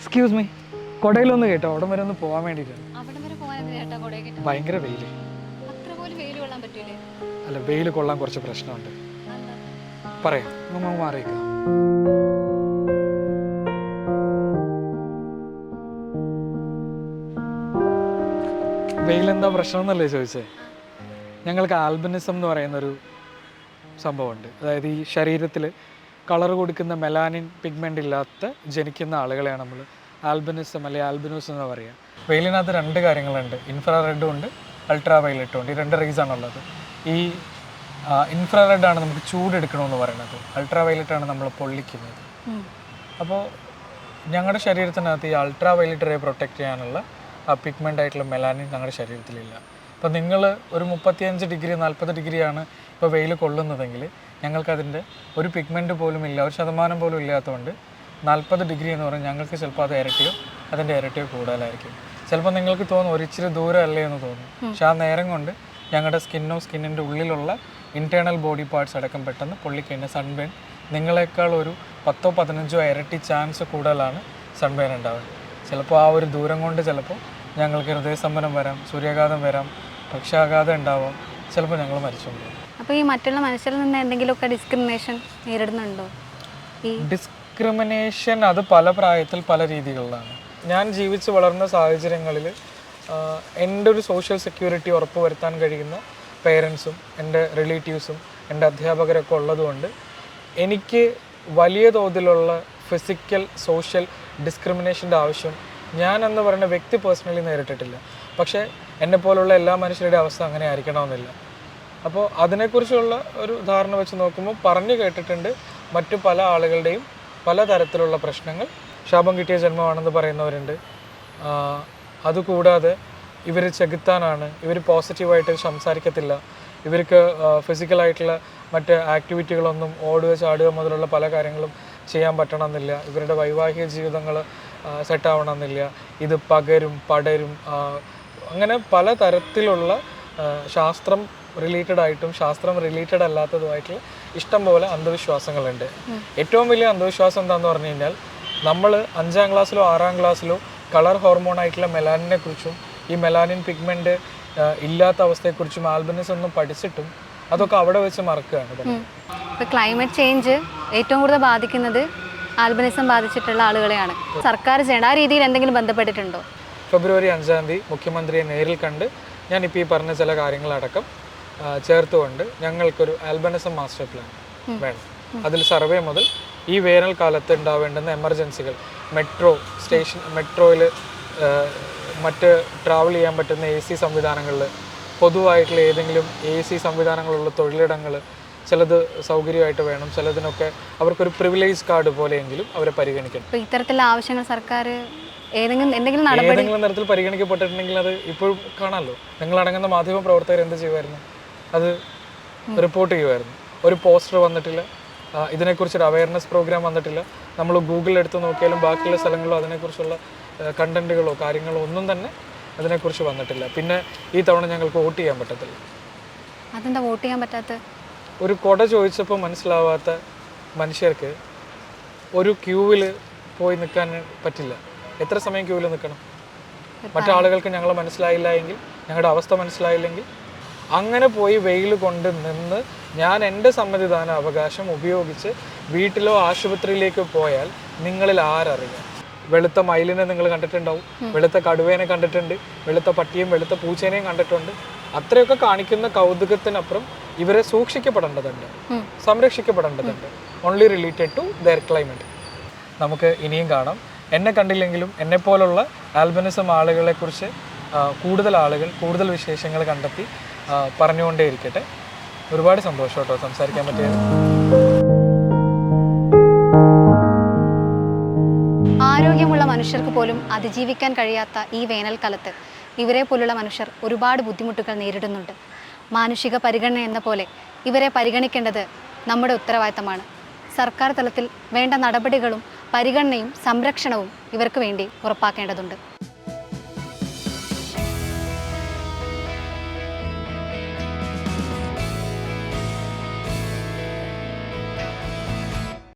Excuse me കൊടയിലൊന്ന് കേട്ടോ. അവിടെ വരെ ഒന്ന് പോകാൻ വേണ്ടിയിട്ടാണ് ഭയങ്കര പറ്റൂലേ? അല്ല വെയിൽ കൊള്ളാൻ കുറച്ച് പ്രശ്നമുണ്ട്. പറയാം. നമുക്ക് മാറിയേക്കാം. വെയിലെന്താ പ്രശ്നം എന്നല്ലേ ചോദിച്ചേ? ഞങ്ങൾക്ക് ആൽബനിസം എന്ന് പറയുന്നൊരു സംഭവമുണ്ട്. അതായത് ഈ ശരീരത്തിൽ കളർ കൊടുക്കുന്ന മെലാനിൻ പിഗ്മെന്റ് ഇല്ലാത്ത ജനിക്കുന്ന ആളുകളെയാണ് നമ്മൾ. ആൽബിനിസം അല്ലെങ്കിൽ ആൽബിനോസ് എന്ന് പറയുക വെയിലിനകത്ത് രണ്ട് കാര്യങ്ങളുണ്ട്. ഇൻഫ്രാറെഡും ഉണ്ട് അൾട്രാ വയലറ്റും ഉണ്ട്. ഈ രണ്ട് റേസ് ആണുള്ളത് ഈ ഇൻഫ്രാറെഡ് ആണ് നമുക്ക് ചൂടെടുക്കണമെന്ന് പറയുന്നത്. അൾട്രാ വയലറ്റ് ആണ് നമ്മൾ പൊള്ളിക്കുന്നത്. അപ്പോൾ ഞങ്ങളുടെ ശരീരത്തിനകത്ത് ഈ അൾട്രാ വയലറ്റ് റേ പ്രൊട്ടക്റ്റ് ചെയ്യാനുള്ള ആ പിഗ്മെന്റ് ആയിട്ടുള്ള മെലാനിൻ ഞങ്ങളുടെ ശരീരത്തിലില്ല. അപ്പോൾ നിങ്ങൾ ഒരു മുപ്പത്തിയഞ്ച് ഡിഗ്രി നാൽപ്പത് ഡിഗ്രിയാണ് ഇപ്പോൾ വെയിൽ കൊള്ളുന്നതെങ്കിൽ ഞങ്ങൾക്കതിന്റെ ഒരു പിഗ്മെന്റ് പോലും ഇല്ല ഒരു ശതമാനം പോലും ഇല്ലാത്തതുകൊണ്ട് നാൽപ്പത് ഡിഗ്രി എന്ന് പറഞ്ഞാൽ ഞങ്ങൾക്ക് ചിലപ്പോൾ അത് ഇരട്ടിയോ അതിന്റെ ഇരട്ടിയോ കൂടുതലായിരിക്കും. ചിലപ്പോൾ നിങ്ങൾക്ക് തോന്നും ഒരിച്ചിരി ദൂരം അല്ലേ എന്ന് തോന്നും. പക്ഷെ ആ നേരം കൊണ്ട് ഞങ്ങളുടെ സ്കിന്നോ സ്കിന്നിന്റെ ഉള്ളിലുള്ള ഇന്റേർണൽ ബോഡി പാർട്സ് അടക്കം പെട്ടെന്ന് പൊള്ളിക്കഴിഞ്ഞാൽ സൺബേൺ നിങ്ങളെക്കാൾ ഒരു പത്തോ പതിനഞ്ചോ ഇരട്ടി ചാൻസ് കൂടുതലാണ് സൺബേൺ ഉണ്ടാവുക. ചിലപ്പോൾ ആ ഒരു ദൂരം കൊണ്ട് ചിലപ്പോൾ ഞങ്ങൾക്ക് ഹൃദയസ്തംഭനം വരാം സൂര്യാഘാതം വരാം പക്ഷാഘാതം ഉണ്ടാവാം. ചിലപ്പോൾ ഞങ്ങൾ മരിച്ചുകൊണ്ട് അപ്പോൾ ഈ മറ്റുള്ള മനുഷ്യരിൽ നിന്ന് എന്തെങ്കിലുമൊക്കെ ഡിസ്ക്രിമിനേഷൻ നേരിടുന്നുണ്ടോ? ഈ ഡിസ്ക്രിമിനേഷൻ അത് പല പ്രായത്തിൽ പല രീതികളിലാണ്. ഞാൻ ജീവിച്ച് വളർന്ന സാഹചര്യങ്ങളിൽ എന്റെ ഒരു സോഷ്യൽ സെക്യൂരിറ്റി ഉറപ്പുവരുത്താൻ കഴിയുന്ന പേരൻസും എന്റെ റിലേറ്റീവ്സും എന്റെ അധ്യാപകരൊക്കെ ഉള്ളതുകൊണ്ട് എനിക്ക് വലിയ തോതിലുള്ള ഫിസിക്കൽ സോഷ്യൽ ഡിസ്ക്രിമിനേഷന്റെ ആവശ്യം ഞാൻ എന്ന് പറയുന്ന വ്യക്തി പേഴ്സണലി നേരിട്ടിട്ടില്ല. പക്ഷേ എന്നെ പോലുള്ള എല്ലാ മനുഷ്യരുടെ അവസ്ഥ അങ്ങനെ ആയിരിക്കണമെന്നില്ല. അപ്പോൾ അതിനെക്കുറിച്ചുള്ള ഒരു ധാരണ വെച്ച് നോക്കുമ്പോൾ പറഞ്ഞു കേട്ടിട്ടുണ്ട് മറ്റു പല ആളുകളുടെയും പല തരത്തിലുള്ള പ്രശ്നങ്ങൾ. ശാപം കിട്ടിയ ജന്മമാണെന്ന് പറയുന്നവരുണ്ട്. അതുകൂടാതെ ഇവർ ചെകുത്താനാണ് ഇവർ പോസിറ്റീവായിട്ട് സംസാരിക്കത്തില്ല. ഇവർക്ക് ഫിസിക്കലായിട്ടുള്ള മറ്റ് ആക്ടിവിറ്റികളൊന്നും ഓടുക ചാടുക മുതലുള്ള പല കാര്യങ്ങളും ചെയ്യാൻ പറ്റണമെന്നില്ല. ഇവരുടെ വൈവാഹിക ജീവിതങ്ങൾ സെറ്റാവണമെന്നില്ല. ഇത് പകരും പടരും അങ്ങനെ പല തരത്തിലുള്ള ശാസ്ത്രം റിലേറ്റഡ് ആയിട്ടും ശാസ്ത്രം റിലേറ്റഡ് അല്ലാത്തതുമായിട്ടുള്ള ഇഷ്ടം പോലെ അന്ധവിശ്വാസങ്ങളുണ്ട്. ഏറ്റവും വലിയ അന്ധവിശ്വാസം എന്താന്ന് പറഞ്ഞു കഴിഞ്ഞാൽ നമ്മൾ അഞ്ചാം ക്ലാസ്സിലോ ആറാം ക്ലാസ്സിലോ കളർ ഹോർമോൺ ആയിട്ടുള്ള മെലാനിനെ കുറിച്ചും ഈ മെലാനിൻ പിഗ്മെന്റ് ഇല്ലാത്ത അവസ്ഥയെക്കുറിച്ചും ആൽബനിസം ഒന്നും പഠിച്ചിട്ടും അതൊക്കെ അവിടെ വെച്ച് മറക്കുകയാണ് ഇപ്പം ക്ലൈമറ്റ് ചേഞ്ച് ഏറ്റവും കൂടുതൽ ബാധിക്കുന്നത് ആൽബനിസം ബാധിച്ചിട്ടുള്ള ആളുകളെയാണ്. സർക്കാർ ചെയ്യേണ്ട ആ രീതിയിൽ എന്തെങ്കിലും ബന്ധപ്പെട്ടിട്ടുണ്ടോ? ഫെബ്രുവരി അഞ്ചാം തീയതി മുഖ്യമന്ത്രിയെ നേരിൽ കണ്ട് ഞാനിപ്പോൾ ഈ പറഞ്ഞ ചില കാര്യങ്ങളടക്കം ചേർത്തുകൊണ്ട് ഞങ്ങൾക്കൊരു ആൽബനിസം മാസ്റ്റർ പ്ലാൻ വേണം. അതിൽ സർവേ മുതൽ ഈ വേനൽക്കാലത്ത് ഉണ്ടാവേണ്ടുന്ന എമർജൻസികൾ മെട്രോ സ്റ്റേഷൻ മെട്രോയിൽ മറ്റ് ട്രാവൽ ചെയ്യാൻ പറ്റുന്ന എ സി സംവിധാനങ്ങളിൽ പൊതുവായിട്ടുള്ള ഏതെങ്കിലും എ സി സംവിധാനങ്ങളുള്ള തൊഴിലിടങ്ങൾ ചിലത് സൗകര്യമായിട്ട് വേണം ചിലതിനൊക്കെ അവർക്കൊരു പ്രിവിലേജ് കാർഡ് പോലെയെങ്കിലും അവരെ പരിഗണിക്കണം. ഇത്തരത്തിലുള്ള ആവശ്യങ്ങൾ സർക്കാർ ഏതെങ്കിലും എന്തെങ്കിലും നടപടി ഏതെങ്കിലും തരത്തിൽ പരിഗണിക്കപ്പെട്ടിട്ടുണ്ടെങ്കിൽ അത് ഇപ്പോഴും കാണാമല്ലോ. നിങ്ങളടങ്ങുന്ന മാധ്യമ പ്രവർത്തകർ എന്ത് ചെയ്യുമായിരുന്നു? അത് റിപ്പോർട്ട് ചെയ്യുമായിരുന്നു. ഒരു പോസ്റ്റർ വന്നിട്ടില്ല. ഇതിനെക്കുറിച്ചൊരു അവയർനെസ് പ്രോഗ്രാം വന്നിട്ടില്ല. നമ്മൾ ഗൂഗിളിൽ എടുത്ത് നോക്കിയാലും ബാക്കിയുള്ള സ്ഥലങ്ങളിലോ അതിനെക്കുറിച്ചുള്ള കണ്ടന്റുകളോ കാര്യങ്ങളോ ഒന്നും തന്നെ അതിനെക്കുറിച്ച് വന്നിട്ടില്ല. പിന്നെ ഈ തവണ ഞങ്ങൾക്ക് വോട്ട് ചെയ്യാൻ പറ്റത്തില്ല. അതെന്താ വോട്ട് ചെയ്യാൻ പറ്റാത്ത? ഒരു കൊട ചോദിച്ചപ്പോൾ മനസ്സിലാവാത്ത മനുഷ്യർക്ക് ഒരു ക്യൂവിൽ പോയി നിൽക്കാൻ പറ്റില്ല. എത്ര സമയം ക്യൂവിൽ നിൽക്കണം? മറ്റാളുകൾക്ക് ഞങ്ങൾ മനസ്സിലായില്ല എങ്കിൽ ഞങ്ങളുടെ അവസ്ഥ മനസ്സിലായില്ലെങ്കിൽ അങ്ങനെ പോയി വെയിൽ കൊണ്ട് നിന്ന് ഞാൻ എന്റെ സമ്മതിദാന അവകാശം ഉപയോഗിച്ച് വീട്ടിലോ ആശുപത്രിയിലേക്കോ പോയാൽ നിങ്ങളിൽ ആരറിയാം? വെളുത്ത മയിലിനെ നിങ്ങൾ കണ്ടിട്ടുണ്ടാവും. വെളുത്ത കടുവേനെ കണ്ടിട്ടുണ്ട്. വെളുത്ത പട്ടിയും വെളുത്ത പൂച്ചേനെയും കണ്ടിട്ടുണ്ട്. അത്രയൊക്കെ കാണിക്കുന്ന കൗതുകത്തിനപ്പുറം ഇവരെ സൂക്ഷിക്കപ്പെടേണ്ടതുണ്ട്. സംരക്ഷിക്കപ്പെടേണ്ടതുണ്ട്. Only related to their climate നമുക്ക് ഇനിയും കാണാം. എന്നെ കണ്ടില്ലെങ്കിലും എന്നെപ്പോലുള്ള ആൽബനിസം ആളുകളെക്കുറിച്ച് കുറിച്ച് കൂടുതൽ ആളുകൾ കൂടുതൽ വിശേഷങ്ങൾ കണ്ടെത്തി പറഞ്ഞുകൊണ്ടേയിരിക്കട്ടെ. ഒരുപാട് സന്തോഷം കേട്ടോ സംസാരിക്കാൻ പറ്റിയത് ആരോഗ്യമുള്ള മനുഷ്യർക്ക് പോലും അതിജീവിക്കാൻ കഴിയാത്ത ഈ വേനൽക്കാലത്ത് ഇവരെ പോലുള്ള മനുഷ്യർ ഒരുപാട് ബുദ്ധിമുട്ടുകൾ നേരിടുന്നുണ്ട്. മാനുഷിക പരിഗണന എന്ന പോലെ ഇവരെ പരിഗണിക്കേണ്ടത് നമ്മുടെ ഉത്തരവാദിത്തമാണ്. സർക്കാർ തലത്തിൽ വേണ്ട നടപടികളും പരിഗണനയും സംരക്ഷണവും ഇവർക്ക് വേണ്ടി ഉറപ്പാക്കേണ്ടതുണ്ട്.